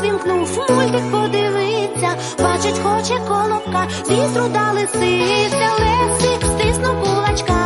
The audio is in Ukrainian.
Свімкнув мультик подивиться, бачить, хоче колобка, візру дали лисиця, лесик стиснув кулачка.